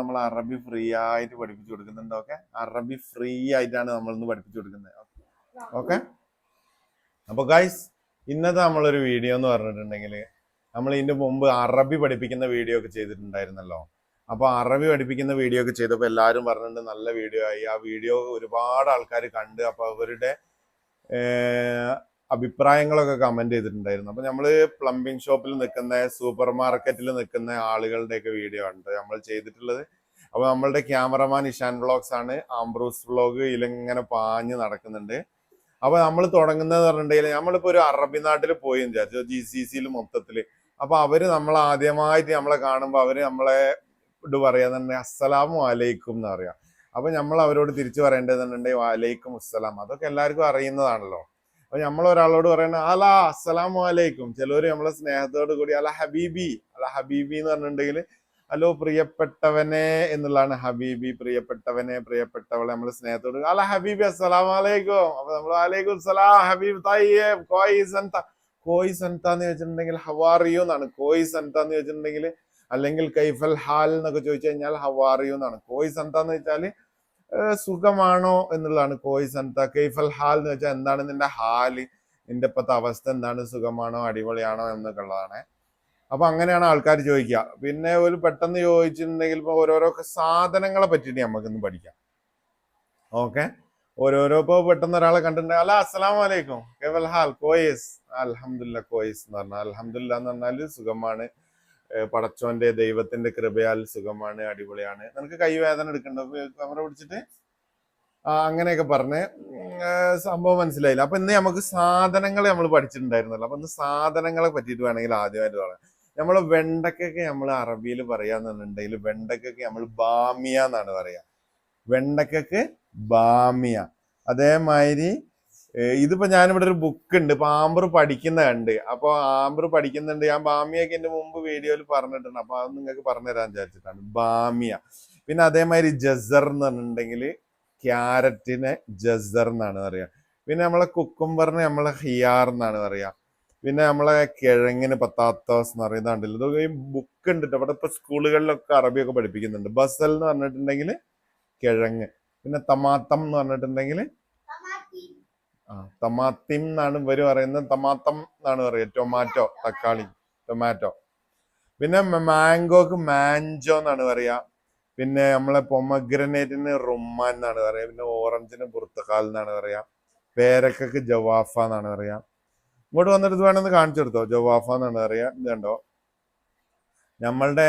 നമ്മൾ അറബി ഫ്രീ ആയിട്ട് പഠിപ്പിച്ചു കൊടുക്കുന്നുണ്ട് ഓക്കെ അറബി ഫ്രീ ആയിട്ടാണ് നമ്മൾ ഇന്ന് പഠിപ്പിച്ചു കൊടുക്കുന്നത്. ഓക്കെ അപ്പൊ ഗൈസ് ഇന്നത്തെ നമ്മളൊരു വീഡിയോ എന്ന് പറഞ്ഞിട്ടുണ്ടെങ്കിൽ നമ്മൾ ഇതിന്റെ മുമ്പ് അറബി പഠിപ്പിക്കുന്ന വീഡിയോ ഒക്കെ ചെയ്തിട്ടുണ്ടായിരുന്നല്ലോ. അപ്പൊ അറബി പഠിപ്പിക്കുന്ന വീഡിയോ ഒക്കെ ചെയ്തപ്പോൾ എല്ലാവരും പറഞ്ഞിട്ടുണ്ട് നല്ല വീഡിയോ ആയി. ആ വീഡിയോ ഒരുപാട് ആൾക്കാർ കണ്ട് അപ്പൊ അവരുടെ അഭിപ്രായങ്ങളൊക്കെ കമന്റ് ചെയ്തിട്ടുണ്ടായിരുന്നു. അപ്പൊ നമ്മൾ പ്ലംബിംഗ് ഷോപ്പിൽ നിൽക്കുന്ന സൂപ്പർ മാർക്കറ്റിൽ നിൽക്കുന്ന ആളുകളുടെയൊക്കെ വീഡിയോ ഉണ്ട് നമ്മൾ ചെയ്തിട്ടുള്ളത്. അപ്പൊ നമ്മളുടെ ക്യാമറമാൻ ഇഷാൻ വ്ളോഗ്സ് ആണ്. ആംബ്രൂസ് വ്ളോഗ് ഇതിലിങ്ങനെ പാഞ്ഞ് നടക്കുന്നുണ്ട്. അപ്പൊ നമ്മൾ തുടങ്ങുന്നതെന്ന് പറഞ്ഞിട്ടുണ്ടെങ്കിൽ നമ്മളിപ്പോ ഒരു അറബി നാട്ടിൽ പോയി വിചാരിച്ചു. ജി സി സിയിൽ മൊത്തത്തിൽ. അപ്പൊ അവർ നമ്മൾ ആദ്യമായിട്ട് നമ്മളെ കാണുമ്പോൾ അവർ നമ്മളെ ഇത് പറയാന്നുണ്ടെങ്കിൽ അസ്സലാമു അലൈക്കും എന്ന് പറയാം. അപ്പൊ നമ്മൾ അവരോട് തിരിച്ചു പറയേണ്ടതെന്നുണ്ടെങ്കിൽ വലൈക്കും അസ്സലാം. അതൊക്കെ എല്ലാവർക്കും അറിയുന്നതാണല്ലോ. അപ്പൊ നമ്മൾ ഒരാളോട് പറയണ അല അസ്സലാമു അലൈക്കും. ചിലവര് നമ്മളെ സ്നേഹത്തോട് കൂടി അല ഹബീബി. അല ഹബീബി എന്ന് പറഞ്ഞിട്ടുണ്ടെങ്കിൽ അലോ പ്രിയപ്പെട്ടവനെ എന്നുള്ളതാണ് ഹബീബി പ്രിയപ്പെട്ടവനെ പ്രിയപ്പെട്ടവളെ നമ്മൾ സ്നേഹത്തോട് അല ഹബീബി അസ്സലാം വലൈക്കും അപ്പൊ നമ്മൾ വലൈക്കും സലാം ഹബീബ് തയ്യേബ് കോയിസ് കോയിസന്ത? കോയിസ് അന്ത എന്ന് വെച്ചിട്ടുണ്ടെങ്കിൽ ഹവാറിയോ എന്നാണ്. കോയിസ് അന്ത എന്ന് വെച്ചിട്ടുണ്ടെങ്കിൽ അല്ലെങ്കിൽ കൈഫൽ ഹാൽ എന്നൊക്കെ ചോദിച്ചു കഴിഞ്ഞാൽ ഹവാറിയോ എന്നാണ്. കോയിസ് അന്ത എന്ന് വെച്ചാൽ സുഖമാണോ എന്നുള്ളതാണ് കോയിസ് അന്ത കൈഫൽ ഹാൽ എന്ന് വെച്ചാൽ എന്താണ് നിന്റെ ഹാൽ? നിന്റെ ഇപ്പോഴത്തെ അവസ്ഥ എന്താണ്? സുഖമാണോ? അടിപൊളിയാണോ? എന്നൊക്കെ ഉള്ളതാണ് അപ്പൊ അങ്ങനെയാണ് ആൾക്കാർ ചോദിക്കുക. പിന്നെ ഒരു പെട്ടെന്ന് ചോദിച്ചിട്ടുണ്ടെങ്കിൽ ഇപ്പൊ ഓരോരോ സാധനങ്ങളെ പറ്റിയിട്ട് നമുക്കിന്ന് പഠിക്കാം. ഓക്കെ? ഓരോരോ ഇപ്പൊ പെട്ടെന്ന് ഒരാളെ കണ്ടിട്ടുണ്ടെങ്കിൽ അല്ല അസ്സലാം വലൈക്കും കേവൽ ഹാൽ കോയിസ്. അലഹമുല്ല കോയിസ് എന്ന് പറഞ്ഞാൽ അലഹമുല്ല എന്ന് പറഞ്ഞാൽ സുഖമാണ്. പടച്ചോന്റെ ദൈവത്തിന്റെ കൃപയാൽ സുഖമാണ് അടിപൊളിയാണ്. നിനക്ക് കൈവേദന എടുക്കണ്ടോ. ക്യാമറ പിടിച്ചിട്ട് അങ്ങനെയൊക്കെ പറഞ്ഞ് സംഭവം മനസ്സിലായില്ല. അപ്പൊ ഇന്ന് നമുക്ക് സാധനങ്ങൾ നമ്മൾ പഠിച്ചിട്ടുണ്ടായിരുന്നല്ലോ. അപ്പൊ ഇന്ന് സാധനങ്ങളെ പറ്റിയിട്ട് വേണമെങ്കിൽ ആദ്യമായിട്ട് പറയാം. നമ്മൾ വെണ്ടക്കൊക്കെ നമ്മൾ അറബിയിൽ പറയാന്നുണ്ടെങ്കിൽ വെണ്ടക്കൊക്കെ നമ്മൾ ബാമിയ എന്നാണ് പറയാ. വെണ്ടക്കൊക്കെ ബാമിയ. അതേമാതിരി ഇതിപ്പോ ഞാനിവിടെ ഒരു ബുക്ക് ഉണ്ട് ഇപ്പൊ ആംബർ പഠിക്കുന്ന കണ്ട് അപ്പൊ ആംബർ പഠിക്കുന്നുണ്ട്. ഞാൻ ബാമിയൊക്കെ എന്റെ മുമ്പ് വീഡിയോയിൽ പറഞ്ഞിട്ടുണ്ട്. അപ്പൊ അത് നിങ്ങൾക്ക് പറഞ്ഞുതരാൻ വിചാരിച്ചിട്ടാണ്. ബാമിയ. പിന്നെ അതേമാതിരി ജസർ എന്ന് പറഞ്ഞിട്ടുണ്ടെങ്കിൽ ക്യാരറ്റിനെ ജസർ എന്നാണ് പറയുക. പിന്നെ നമ്മളെ കുക്കുംബറിനെ നമ്മളെ ഹിയാർ എന്നാണ് പറയുക. പിന്നെ നമ്മളെ കിഴങ്ങിന് പത്താത്തോസ് എന്ന് പറയുന്നുണ്ടല്ലോ ഇതൊക്കെ ഈ ബുക്ക് ഉണ്ട് അവിടെ ഇപ്പൊ സ്കൂളുകളിലൊക്കെ അറബിയൊക്കെ പഠിപ്പിക്കുന്നുണ്ട്. ബസൽ എന്ന് പറഞ്ഞിട്ടുണ്ടെങ്കിൽ കിഴങ്ങ്. പിന്നെ തമാത്തം എന്ന് പറഞ്ഞിട്ടുണ്ടെങ്കിൽ തമാത്തിം എന്നാണ് ഇവർ പറയുന്നത്. തമാത്തം എന്നാണ് പറയുക. ടൊമാറ്റോ തക്കാളി ടൊമാറ്റോ പിന്നെ മാംഗോക്ക് മാഞ്ചോ എന്നാണ് പറയാ പിന്നെ നമ്മളെ പൊമഗ്രനേറ്റിന് റുമ്മാൻ എന്നാണ് പറയാ പിന്നെ ഓറഞ്ചിന് പുറത്തുകാൽ എന്നാണ് പറയാ പേരക്കക്ക് ജവാഫ എന്നാണ് പറയാ ഇങ്ങോട്ട് വന്നിട്ട് ഇത് വേണമെന്ന് കാണിച്ചു കൊടുത്തോ? ജവാഫ എന്നാണ് പറയാ ഇത് കണ്ടോ? നമ്മളുടെ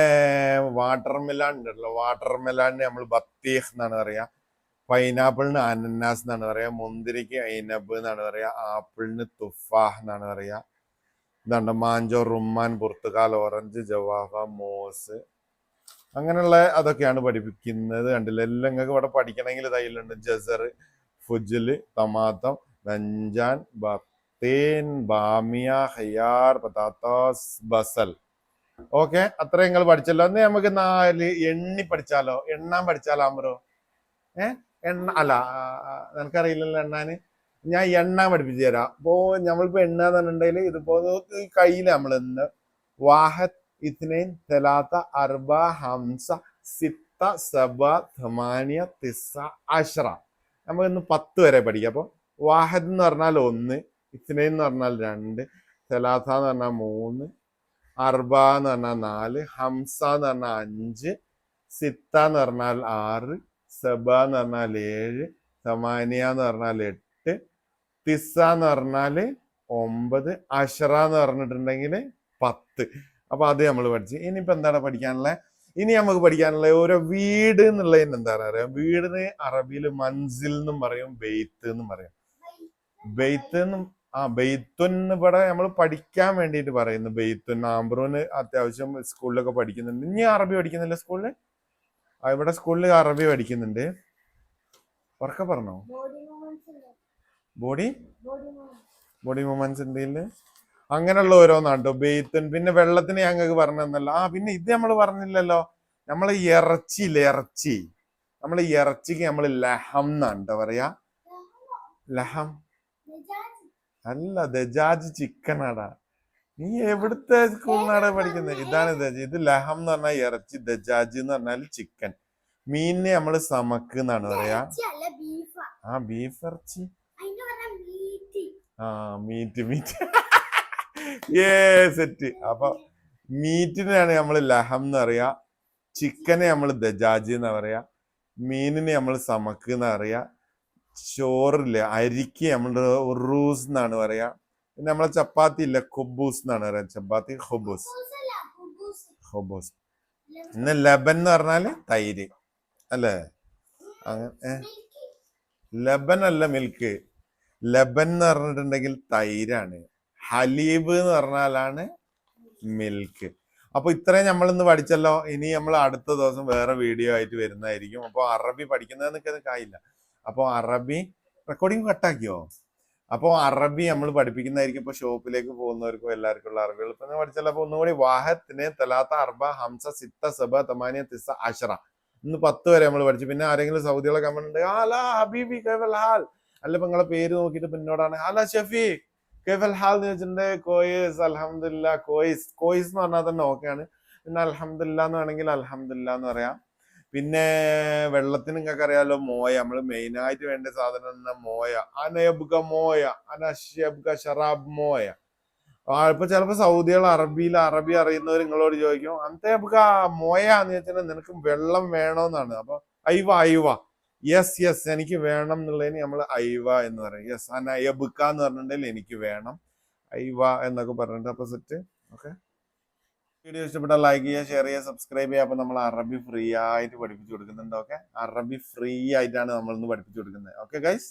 വാട്ടർ മെലാൻ ഉണ്ടല്ലോ. വാട്ടർ മെലാൻ നമ്മൾ ബത്തീഹ് എന്നാണ് പറയാ പൈനാപ്പിളിന് അനന്നാസ് എന്നാണ് പറയാ മുന്തിരിക്ക് ഐനബ് എന്നാണ് പറയാ ആപ്പിളിന് തുഫാഹ് എന്നാണ് പറയാ ഇതുണ്ട് മാഞ്ചോ റുമ്മാൻ പുർത്തുകാൽ ഓറഞ്ച് ജവാഫ മോസ്. അങ്ങനെയുള്ള അതൊക്കെയാണ് പഠിപ്പിക്കുന്നത് കണ്ടില്ല? എല്ലാം നിങ്ങൾക്ക് ഇവിടെ പഠിക്കണമെങ്കിൽ തയ്യലുണ്ട് ജസർ ഫുജിൽ തമാത്തം നഞ്ചാൻ ബത്തേൻ ബാമിയ ഹയാർ പതാത്തോസ് ബസൽ. ഓക്കെ അത്രയും നിങ്ങൾ പഠിച്ചല്ലോ. അന്ന് നമുക്ക് നാല് എണ്ണി പഠിച്ചാലോ? എണ്ണാൻ പഠിച്ചാലോ അമരോ? ഏ? എണ്ണ അല്ല നിനക്കറിയില്ലല്ലോ എണ്ണാന്? ഞാൻ എണ്ണ പഠിപ്പിച്ചു തരാം. അപ്പോ നമ്മളിപ്പോ എണ്ണ എന്ന് പറഞ്ഞിട്ടുണ്ടെങ്കിൽ ഇതിപ്പോ ഈ കയ്യിൽ നമ്മൾ എന്ന് വാഹത് ഇത്നൈൻ തലാത്ത അർബ ഹംസ സിത്ത സബ ധമാനിയ തിസ അഷ്റ നമ്മൾ ഇന്ന് പത്ത് വരെ പഠിക്കാം. അപ്പൊ വാഹദ് എന്ന് പറഞ്ഞാൽ ഒന്ന് ഇത്നൈൻ എന്ന് പറഞ്ഞാൽ രണ്ട് തലാത്ത എന്ന് പറഞ്ഞാൽ മൂന്ന് അർബ എന്ന് പറഞ്ഞാൽ നാല് ഹംസ എന്ന് പറഞ്ഞാൽ അഞ്ച് സിത്ത എന്ന് പറഞ്ഞാൽ ആറ് സബ എന്ന് പറഞ്ഞാൽ ഏഴ് സമാനിയ എന്ന് പറഞ്ഞാൽ എട്ട് തിസ എന്ന് പറഞ്ഞാൽ ഒമ്പത് അഷറ എന്ന് പറഞ്ഞിട്ടുണ്ടെങ്കിൽ പത്ത്. അപ്പൊ അത് നമ്മൾ പഠിച്ചു. ഇനിയിപ്പോ എന്താണ് പഠിക്കാനുള്ളത് ഇനി നമുക്ക് പഠിക്കാനുള്ള ഓരോ വീട് എന്നുള്ളതിന് എന്താണ് അറിയാം? വീടിന് അറബിയിൽ മൻസിൽ എന്നും പറയും ബെയ്ത്ത് എന്നും പറയും. ബെയ്ത്ത് എന്നും ആ ബെയ്ത്തുൻ ഇവിടെ നമ്മൾ പഠിക്കാൻ വേണ്ടിയിട്ട് പറയുന്നു. ബെയ്ത്തുൻ ആംബ്രൂന് അത്യാവശ്യം സ്കൂളിലൊക്കെ പഠിക്കുന്നുണ്ട്. ഇനി അറബി പഠിക്കുന്നില്ല സ്കൂളിൽ ഇവിടെ സ്കൂളിൽ അറബി പഠിക്കുന്നുണ്ട്. ഉറക്കെ പറഞ്ഞോ? Body body body movement body movements ഉണ്ട് അങ്ങനെയുള്ള ഓരോന്നാട്ടോ ബെയ്ത്തൻ പിന്നെ വെള്ളത്തിന് ഞങ്ങൾക്ക് പറഞ്ഞല്ലോ ആ പിന്നെ ഇത് നമ്മൾ പറഞ്ഞില്ലല്ലോ. നമ്മൾ ഇറച്ചി ഇറച്ചി. നമ്മൾ ഇറച്ചിക്ക് നമ്മൾ ലഹം എന്നാണ് പറയാ. ലഹം? അല്ല ദജാജ് ചിക്കൻ ആടാ നീ എവിടുത്തെ സ്കൂളിനാണ് പഠിക്കുന്നത് ഇതാണ് ദജ് ഇത് ലഹം എന്ന് പറഞ്ഞാൽ ഇറച്ചി ദജാജ് എന്ന് പറഞ്ഞാൽ ചിക്കൻ മീനിനെ നമ്മൾ സമക്ക് എന്നാണ് പറയാ. ആ ബീഫ് ഇറച്ചി. ആ മീറ്റ് മീറ്റ് ഏ സെറ്റ് അപ്പൊ മീറ്റിനെയാണ് നമ്മൾ ലഹം എന്ന് പറയാ. ചിക്കനെ നമ്മൾ ദജാജ് എന്ന് പറയാ. മീനിനെ നമ്മൾ സമക്ക് എന്ന് പറയാ. ചോറില്ല അരിക്ക് നമ്മൾ റൂസ് എന്നാണ് പറയാ. പിന്നെ നമ്മളെ ചപ്പാത്തി ഇല്ല ഖുബൂസ് എന്നാണ് പറയാ ചപ്പാത്തി ഖുബൂസ് ഖുബൂസ് പിന്നെ ലബൻ എന്ന് പറഞ്ഞാൽ തൈര്. അല്ലേ? അങ്ങനെ ലബൻ അല്ല മിൽക്ക്. ലബൻ എന്ന് പറഞ്ഞിട്ടുണ്ടെങ്കിൽ തൈരാണ്. ഹലീബ് എന്ന് പറഞ്ഞാലാണ് മിൽക്ക്. അപ്പൊ ഇത്രയും നമ്മൾ ഇന്ന് പഠിച്ചല്ലോ. ഇനി നമ്മൾ അടുത്ത ദിവസം വേറെ വീഡിയോ ആയിട്ട് വരുന്നതായിരിക്കും. അപ്പോൾ അറബി പഠിക്കുന്നതെന്നൊക്കെ കായില്ല അപ്പോൾ അറബി റെക്കോർഡിംഗ് കട്ടാക്കിയോ അപ്പോൾ അറബി നമ്മൾ പഠിപ്പിക്കുന്നതായിരിക്കും ഇപ്പോൾ ഷോപ്പിലേക്ക് പോകുന്നവർക്കും എല്ലാവർക്കും ഉള്ള അറബികൾ. ഇപ്പം പഠിച്ചാൽ അപ്പോൾ അപ്പൊ ഒന്നുകൂടി വാഹത്തിന് തലാത്ത അർബ ഹംസ സിത്ത സബ തമാനിയ തിസ അഷറ ഇന്ന് പത്ത് വരെ നമ്മൾ പഠിച്ചു. പിന്നെ ആരെങ്കിലും സൗദികളെ കമന്റ് ഉണ്ട് ഹബീബി കൈഫൽ ഹാൽ. അല്ല നിങ്ങളെ പേര് നോക്കിയിട്ട് പിന്നോടാണ് അല ഷഫി കൈഫൽ ഹാൽ എന്ന് വെച്ചിട്ടുണ്ടെങ്കിൽ കോയിസ് അലഹമില്ല കോയിസ്. കോയിസ് എന്ന് പറഞ്ഞാൽ തന്നെ ഓക്കെയാണ്. പിന്നെ അലഹമില്ല എന്ന് വേണമെങ്കിൽ അലഹമില്ല എന്ന് പറയാം. പിന്നെ വെള്ളത്തിന് നിങ്ങൾക്ക് അറിയാലോ മോയ നമ്മൾ മെയിൻ ആയിട്ട് വേണ്ട സാധനം മോയ. അനയബ്ക മോയ അനഷ്യബ്ക ഷറാബ് മോയ. ഇപ്പൊ ചിലപ്പോ സൗദികൾ അറബിയിൽ അറബി അറിയുന്നവർ നിങ്ങളോട് ചോദിക്കും അന്തേബ്ക മോയ എന്ന് വെച്ചാൽ നിനക്ക് വെള്ളം വേണമെന്നാണ് അപ്പൊ ഐവ ഐവ യെസ് യെസ് എനിക്ക് വേണം എന്നുള്ളതിന് നമ്മൾ ഐവ എന്ന് പറയും. യെസ് അനയബുക്ക എന്ന് പറഞ്ഞിട്ടുണ്ടെങ്കിൽ എനിക്ക് വേണം. ഐവ എന്നൊക്കെ പറഞ്ഞിട്ട് അപ്പൊ സെറ്റ് ഓക്കെ വീഡിയോ ഇഷ്ടപ്പെട്ട ലൈക്ക് ചെയ്യുക ഷെയർ ചെയ്യുക സബ്സ്ക്രൈബ് ചെയ്യുക. അപ്പോൾ നമ്മൾ അറബി ഫ്രീ ആയിട്ട് പഠിപ്പിച്ചു കൊടുക്കുന്നുണ്ട് ഓക്കെ അറബി ഫ്രീ ആയിട്ടാണ് നമ്മൾ ഇന്ന് പഠിപ്പിച്ചു കൊടുക്കുന്നത്. Okay guys